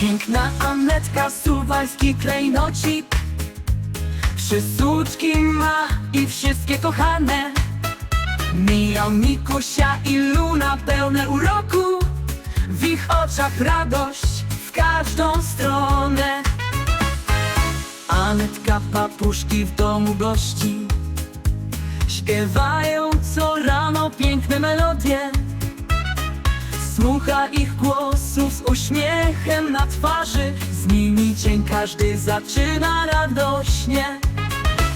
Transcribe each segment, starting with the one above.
Piękna Anetka, suwalski klejnocik. Trzy suczki ma i wszystkie kochane. Mija Mikusia i Luna pełne uroku. W ich oczach radość w każdą stronę. Anetka papuszki w domu gości. Śpiewają co rano piękne melodie Słucha ich głosów z uśmiechem na twarzy. Z nimi dzień każdy zaczyna radośnie.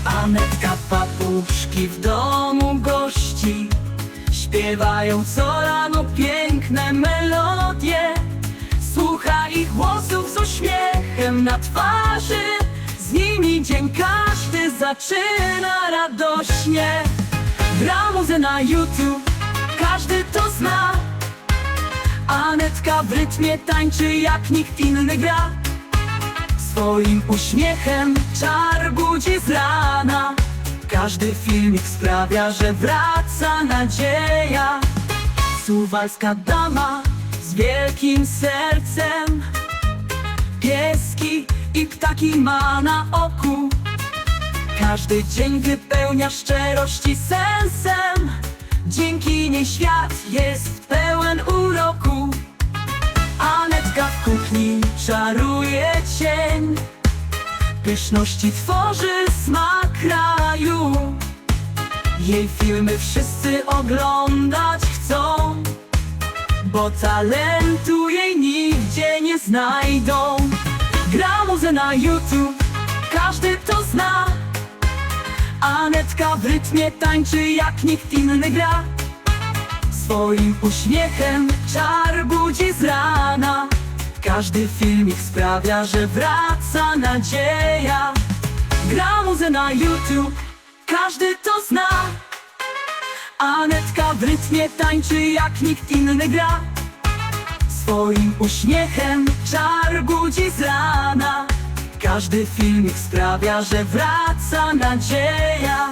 Anetka papuszki w domu gości. Śpiewają co rano piękne melodie. Słucha ich głosów z uśmiechem na twarzy. Z nimi dzień każdy zaczyna radośnie. Gra na YouTube, każdy to zna Anetka w rytmie tańczy jak nikt inny gra. Swoim uśmiechem czar budzi z rana. Każdy filmik sprawia, że wraca nadzieja. Suwalska dama z wielkim sercem. Pieski i ptaki ma na oku. Każdy dzień wypełnia szczerości sensem. Dzięki niej świat jest czaruje cień. Pyszności tworzy smak kraju. Jej filmy wszyscy oglądać chcą Bo talentu jej nigdzie nie znajdą. Gra muzę na YouTube, każdy to zna. Anetka w rytmie tańczy jak nikt inny gra. Swoim uśmiechem czar Każdy filmik sprawia, że wraca nadzieja. Gra muzę na YouTube, każdy to zna. Anetka w rytmie tańczy jak nikt inny gra. Swoim uśmiechem czar budzi z rana. Każdy filmik sprawia, że wraca nadzieja